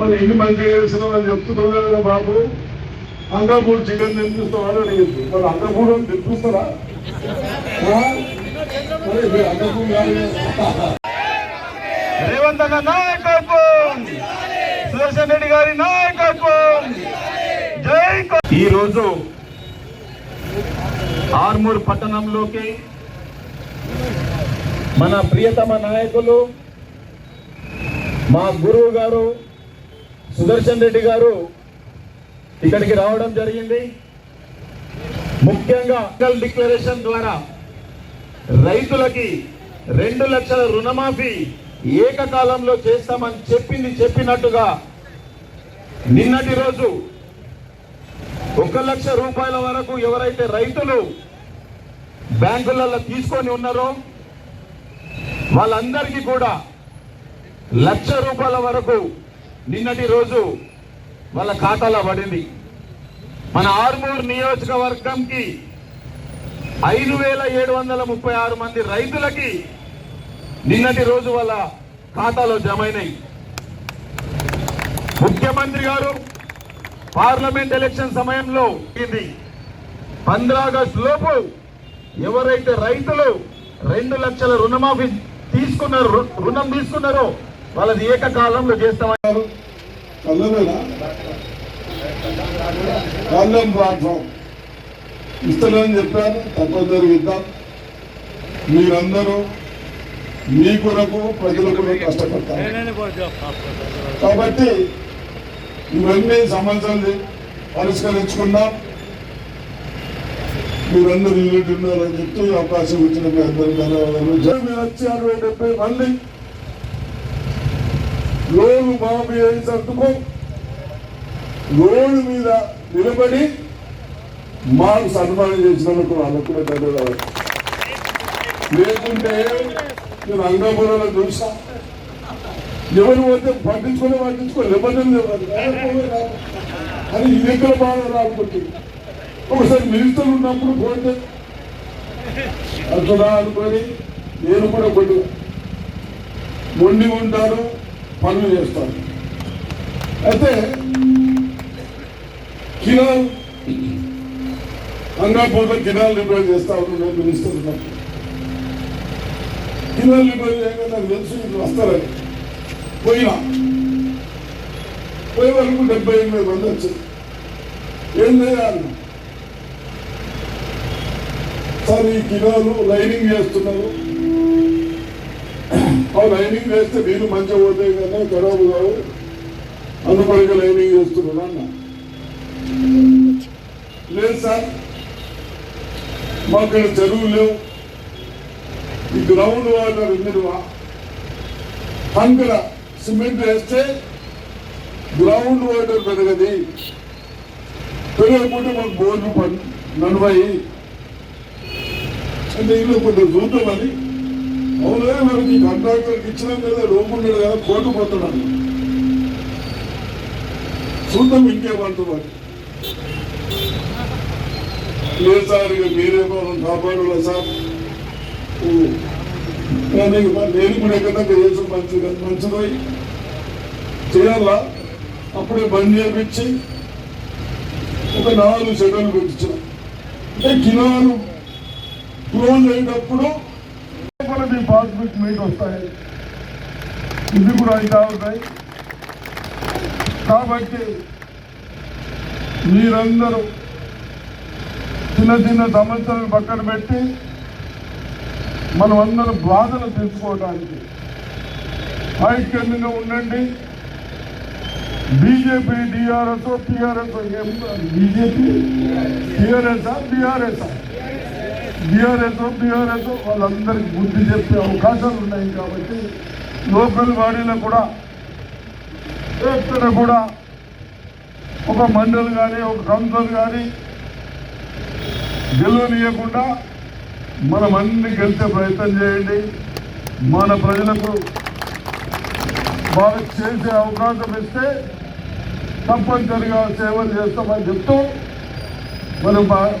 మరి ఇన్ని మంచి చేసిన అని చెప్తున్నారు కదా బాబు. అంగపూడి చికెన్ తినిపిస్తామని అడిగింది. మరి అంగపూడి అని తెప్పిస్తారా? రేవంత్ అన్న నాయకత్వం. సుదర్శన్ రెడ్డి గారి నాయకత్వం. జై కో- ఈ రోజు ఆర్మూర్ పట్టణంలోకి మన ప్రియతమ నాయకులు మా గురువు గారు సుదర్శన్ రెడ్డి గారు ఇక్కడికి రావడం జరిగింది. ముఖ్యంగా డిక్లరేషన్ ద్వారా రైతులకి రెండు లక్షల రుణమాఫీ ఏకకాలంలో చేస్తామని చెప్పింది చెప్పినట్టుగా నిన్నటి రోజు ఒక లక్ష రూపాయల వరకు ఎవరైతే రైతులు బ్యాంకులలో తీసుకొని ఉన్నారో వాళ్ళందరికీ కూడా లక్ష రూపాయల వరకు నిన్నటి రోజు వాళ్ళ ఖాతాలో పడింది. మన ఆర్మూర్ నియోజకవర్గంకి ఐదు వేల ఏడు వందల ముప్పై ఆరు మంది రైతులకి నిన్నటి రోజు వాళ్ళ ఖాతాలో జమైనాయి. ముఖ్యమంత్రి గారు పార్లమెంట్ ఎలక్షన్ సమయంలో ఇది ఆగస్టు లోపు ఎవరైతే రైతులు రెండు లక్షల రుణమాఫీ తీసుకున్నారు రు- రుణం తీసుకున్నారో వాళ్ళది ఏకకాలంలో చేస్తామన్నారు. ఆన్లైన్ కళ్ళం ప్లాట్ఫామ్. ఇస్తలేని చెప్పాను తప్పనిసరి ఇద్దాం మీరందరూ మీ కొరకు ప్రజల కొరకు కష్టపడతారు. కాబట్టి ఇవన్నీ సమస్యలు పరిష్కరించుకున్నాం. మీరందరూ యూనిట్ ఉన్నారని చెప్తూ అవకాశం ఇచ్చిన మీ అందరూ ధన్యవాదాలు. మీరు వచ్చి అరవై డెబ్బై మళ్ళీ లోను మాఫీ అయి సర్దుకో రోడ్డు మీద నిలబడి మాకు సన్మానం చేసినందుకు వాళ్ళకు కూడా ధన్యవాదాలు. లేకుంటే నేను అంగపురంలో చూసా ఎవరు పోతే పట్టించుకొని పట్టించుకో నిబంధనలు ఇవ్వాలి అని ఇది ఎక్కడ బాగా రాకుంటే ఒకసారి మినిస్టర్లు ఉన్నప్పుడు పోతే అట్లా అనుకొని నేను కూడా కొద్దిగా మొండి ఉంటాను పనులు చేస్తారు అయితే కిరాల్ అంగాపూర్లో కిరాల్ రిపేర్ చేస్తా ఉన్నాను నేను మినిస్టర్ కిరాల్ రిపేర్ చేయగా నాకు తెలుసు ఇట్లా వస్తారని పోయినా. పోయే వరకు డెబ్బై ఎనిమిది మంది వచ్చింది ఏం చేయాలి? సార్ ఈ కిరాలు లైనింగ్ చేస్తున్నారు. లైనింగ్ వేస్తే నీళ్ళు మంచిగా పోతాయి కదా ఖరాబు కావు. అందుకొరకే లైనింగ్ చేస్తున్నాను అన్న. లేదు సార్ మాకు ఇక్కడ చెరువు లేవు. ఈ గ్రౌండ్ వాటర్ మీరు కంకర సిమెంట్ వేస్తే గ్రౌండ్ వాటర్ పెరగది. పెరగకుండా మాకు బోర్లు పని నడవాయి అంటే ఇల్లు కొంచెం చూద్దామని అవునే మనకి కాంట్రాక్టర్కి ఇచ్చినాం కదా రూమ్ ఉండడు కదా కోర్టు పోతున్నాడు చూద్దాం ఇంకేమంటున్నాడు లేదు సార్ ఇక మీరే మనం కాపాడలే సార్. కానీ నేను కూడా ఎక్కడ చేసిన మంచిది మంచిది. చేయాలా? అప్పుడే బంద్ చేపించి ఒక నాలుగు షెడ్యూల్ పెట్టించిన అంటే కిలోలు క్లోజ్ అయినప్పుడు మీ పాస్బుక్ మీకు వస్తాయి. ఇది కూడా అయితే ఉంటాయి కాబట్టి మీరందరూ చిన్న చిన్న సమస్యలను పక్కన పెట్టి మనం అందరం బాధలు తెలుసుకోవడానికి ఐక్యంగా ఉండండి. BJP DRS TRS BJP TRS BRS. BRS BRS వాళ్ళందరికీ బుద్ధి చెప్పే అవకాశాలు ఉన్నాయి కాబట్టి లోకల్ బాడీలో కూడా ఎక్కడ కూడా ఒక మండలి కానీ ఒక కౌన్సిల్ కానీ గెలవనీయకుండా మనం అన్ని గెలిచే ప్రయత్నం చేయండి. మన ప్రజలకు బాగా చేసే అవకాశం ఇస్తే తప్పనిసరిగా సేవలు చేస్తామని చెప్తూ మనం బాగా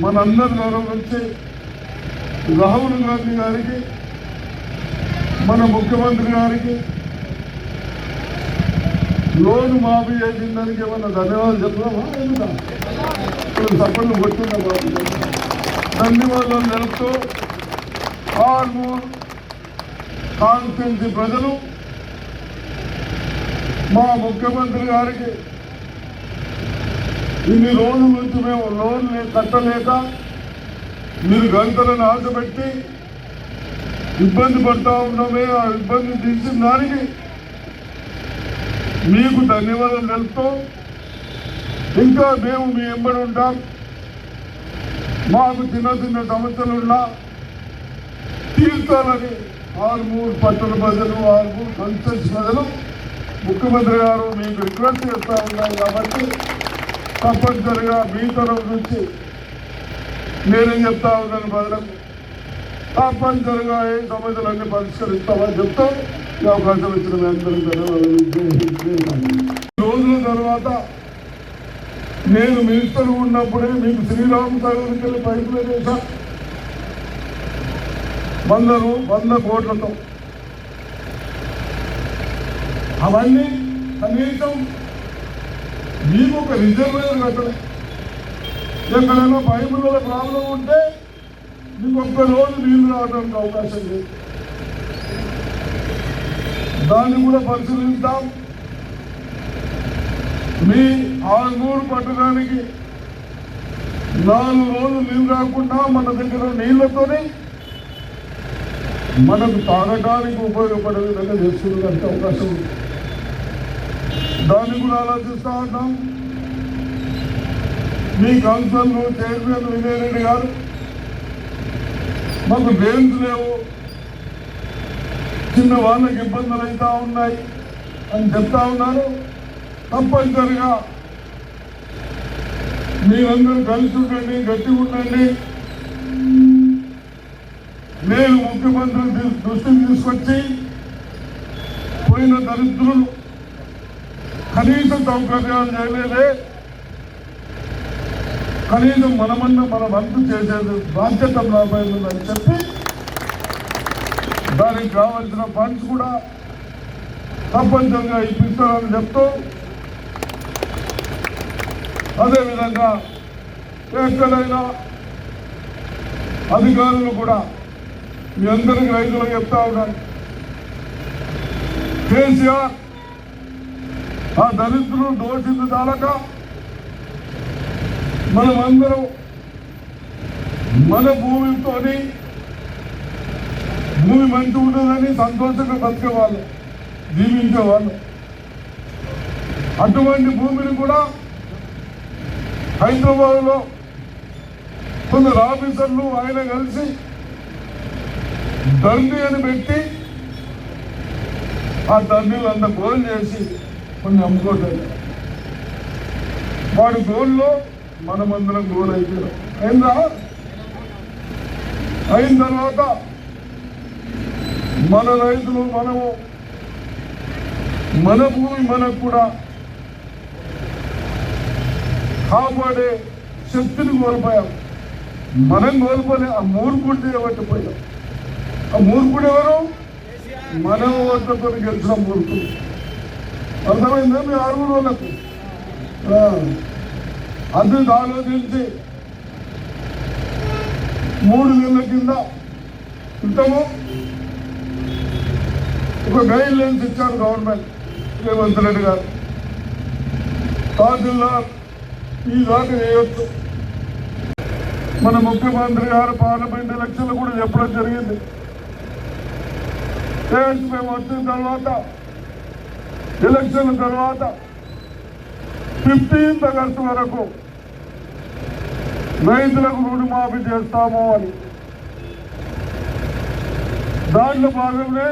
మనందరి గౌరవించి రాహుల్ గాంధీ గారికి మన ముఖ్యమంత్రి గారికి లోన్ మాఫీ చేసిన దానికి ఏమన్నా ధన్యవాదాలు చెప్తామా ఎందుకా? ఇప్పుడు సపోర్ట్లు కొట్టున్నా బాబు? ధన్యవాదాలు తెలుపుతూ ఆర్మూర్ కాన్స్టిట్యున్సీ ప్రజలు మా ముఖ్యమంత్రి గారికి ఇన్ని రోజుల నుంచి మేము లోన్ కట్టలేక మీరు గంటలను ఆశపెట్టి ఇబ్బంది పడతా ఉన్నామే ఆ ఇబ్బంది తీసిన దానికి మీకు ధన్యవాదాలు తెలుపుతూ ఇంకా మేము మీ ఎంబడి ఉంటాం. మాకు చిన్న చిన్న సమస్యలు ఉన్నా తీర్చాలని ఆరుమూరు పట్టణ ప్రజలు ఆరుమూరు కన్సెన్స్ ప్రజలు ముఖ్యమంత్రి గారు మీకు రిక్వెస్ట్ చేస్తూ ఉన్నారు కాబట్టి తప్పనిసరిగా మీ తరఫు నుంచి నేనేం చెప్తా ఉన్నాను ప్రజలకు తప్పనిసరిగా ఏ సమస్యలన్నీ పరిష్కరిస్తామని చెప్తూ ఈ అవకాశం ఇచ్చిన రోజుల తర్వాత నేను మినిస్టర్ ఉన్నప్పుడే మీకు శ్రీరామ్ సాగర్కి వెళ్ళి పైపులు వేసా వందలు వంద కోట్లతో. అవన్నీ కనీసం మీకు ఒక రిజర్వేషన్ పెట్టడం ఎక్కడైనా పైపులలో ప్రాబ్లం ఉంటే మీకు ఒక్క రోజు నీళ్ళు రావడానికి అవకాశం లేదు. దాన్ని కూడా పరిశీలిస్తాం మీ ఆరుగూరు పట్టడానికి నాలుగు రోజులు నీళ్ళు రాకుండా మన దగ్గర నీళ్ళతోనే మనకు తాగడానికి ఉపయోగపడే విధంగా చేసుకునేదానికి అవకాశం ఉంది. దాన్ని కూడా ఆలోచిస్తూ ఉన్నాం. మీ కౌన్సిల్ చైర్మన్ విజయరెడ్డి గారు మాకు బెయిన్స్ లేవు. చిన్న వాళ్ళకి ఇబ్బందులు అవుతా ఉన్నాయి అని చెప్తా ఉన్నారు. తప్పనిసరిగా మీరందరూ కలిసి ఉండండి గట్టిగా ఉండండి. నేను ముఖ్యమంత్రి దృ- దృష్టికి తీసుకొచ్చి పోయిన దరిద్రులు కనీసం సౌకర్యాలు చేయలేదే. కనీసం మనమన్న మన వంతు చేసేది బాధ్యత నాపై ఉందని చెప్పి దానికి కావలసిన ఫండ్స్ కూడా తప్పనిసరిగా ఇప్పిస్తారని చెప్తూ అదేవిధంగా ఎక్కడైనా అధికారులు కూడా మీ అందరికీ రైతులకు చెప్తా ఉన్నాను కేసీఆర్ ఆ దళితులు దోషింది తాలక మనమందరం మన భూమితో భూమి మంచి ఉండదని సంతోషంగా బతికే వాళ్ళు జీవించే వాళ్ళు అటువంటి భూమిని కూడా హైదరాబాద్లో కొందరు ఆఫీసర్లు ఆయన కలిసి దండి అని పెట్టి ఆ దండీలు గోల్ చేసి కొన్ని అమ్ముకోవట్లేదు వాడి గోల్లో మనమందరం గోల్ అయిపోయాం అయిందా అయిన తర్వాత మన రైతులు మనము మన భూమి మనకు కూడా కాపాడే శక్తిని కోల్పోయాం. మనం కోల్పోలే ఆ మూర్ఖుడిని పట్టిపోయాం ఆ మూర్ఖుడు ఎవరు? మనం ఓట్లతో గెలిచిన మూర్ఖుడు. అర్థమైందా మీ ఆరుగురు వాళ్ళకు ఆ, అది ఆలోచించి మూడు నెలల కింద ఇంతము ఒక గైడ్ లైన్స్ ఇచ్చారు గవర్నమెంట్ రేవంత్ రెడ్డి గారు. తహసీల్దార్ ఈ దాకా చేయొచ్చు మన ముఖ్యమంత్రి గారు పార్లమెంట్ ఎలక్షన్లు కూడా చెప్పడం జరిగింది. మేము వచ్చిన తర్వాత ఎలక్షన్ తర్వాత ఫిఫ్టీన్త్ ఆగస్టు వరకు రైతులకు రుణమాఫీ చేస్తాము అని. దాంట్లో భాగంగా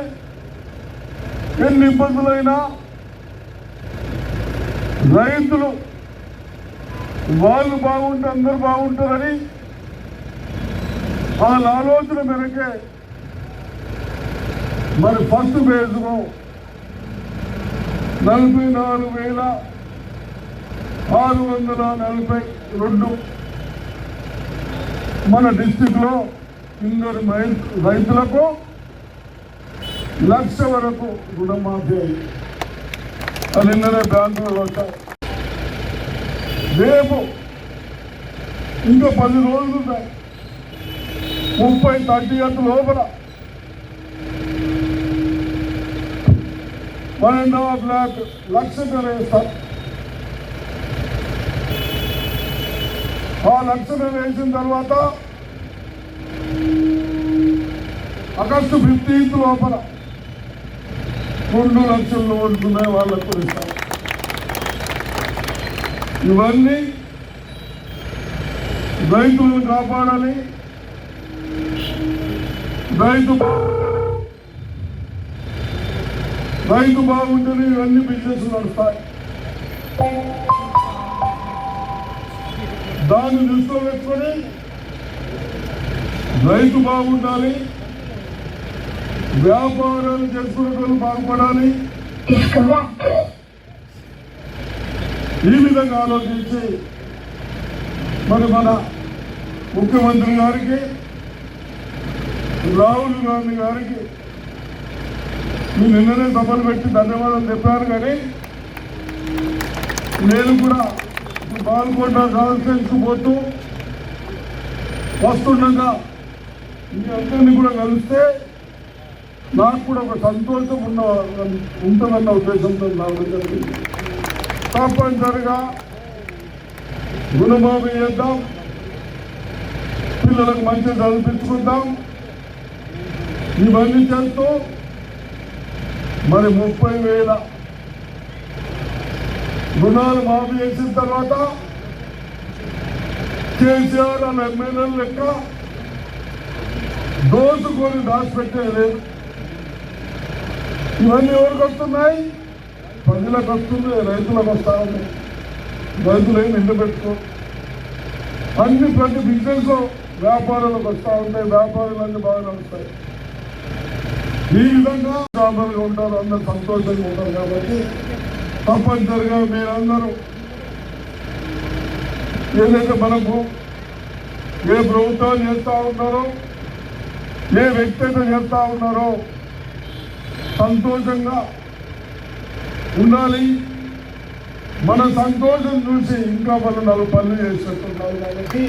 ఎన్ని ఇబ్బందులైనా రైతులు వాళ్ళు బాగుంటే అందరూ బాగుంటారని వాళ్ళ ఆలోచన మేరకే మరి ఫస్ట్ ఫేజ్ను నలభై నాలుగు వేల ఆరు వందల నలభై రెండు మన డిస్టిక్లో ఇందరు రైతులకు లక్ష వరకు రుణమాఫీ అయింది. నిన్ననే బ్యాంకులు వచ్చాయి రేపు ఇంకా పది రోజులు ఉన్నాయి ముప్పై థర్టీ ఎయిత్ లోపల వన్ అండ్ హాఫ్ ల్యాక్ లక్ష వేస్తాం ఆ లక్షలు వేసిన తర్వాత ఆగస్టు ఫిఫ్టీన్త్ లోపల రెండు లక్షలు ఉంటున్నాయి వాళ్ళకు కూడా ఇస్తాం. ఇవన్నీ రైతులను కాపాడాలి. రైతు రైతు బాగుంటుంది ఇవన్నీ బిజినెస్ నడుస్తాయి. దాన్ని దృష్టిలో పెట్టుకొని రైతు బాగుండాలి వ్యాపారాలు చేసుకునే బాగుపడాలి. ఈ విధంగా ఆలోచించి మరి మన ముఖ్యమంత్రి గారికి రాహుల్ గాంధీ గారికి మీరు నిన్ననే సభలు పెట్టి ధన్యవాదాలు చెప్పారు కానీ నేను కూడా బాల్కొండ కాన్ఫరెన్స్ పోతూ వస్తుండగా మీ అందరినీ కూడా కలిస్తే నాకు కూడా ఒక సంతోషం ఉన్న ఉంటుందన్న ఉద్దేశంతో నాకు జరిగింది తప్పనిసరిగా గుణమాఫీ చేద్దాం. పిల్లలకు మంచి చదివించుకుందాం. ఇవన్నీ చేస్తూ మరి ముప్పై వేల రుణాలు మాఫీ చేసిన తర్వాత కేసీఆర్ వాళ్ళ ఎమ్మెల్యేలు లెక్క దోచుకొని దాచిపెట్టేయలేదు ఇవన్నీ ఎవరికి వస్తున్నాయి? ప్రజలకు వస్తుంది రైతులకు వస్తా ఉంది. రైతులు ఏం నిండు పెట్టుకో. అన్ని ప్రతి బిజినెస్ వ్యాపారాలకు వస్తూ ఉంటాయి వ్యాపారాలన్నీ బాగా నడుస్తాయి. ఈ విధంగా సామాన్యులు ఉంటారు అందరు సంతోషంగా ఉంటారు కాబట్టి తప్పనిసరిగా మీరందరూ ఏదైతే మనకు ఏ ప్రభుత్వాలు చేస్తూ ఉన్నారో ఏ వ్యక్తి అయితే చేస్తూ ఉన్నారో సంతోషంగా ఉండాలి. మన సంతోషం చూసి ఇంకా మనం నాలుగు పనులు చేసేస్తున్నారు కాబట్టి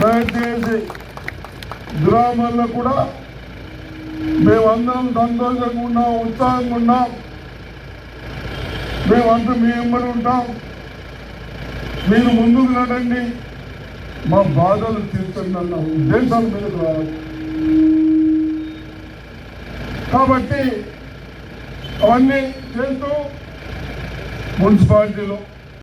దయచేసి గ్రామాల్లో కూడా మేమందరం సంతోషంగా ఉన్నాం ఉత్సాహంగా ఉన్నాం. మేమంతా మీ వెంబడి ఉంటాం. మీరు ముందుకు నడండి. మా బాధలు తీర్చండి అన్న ఉద్దేశాల మీద కాబట్టి అవన్నీ చేస్తూ మున్సిపాలిటీలో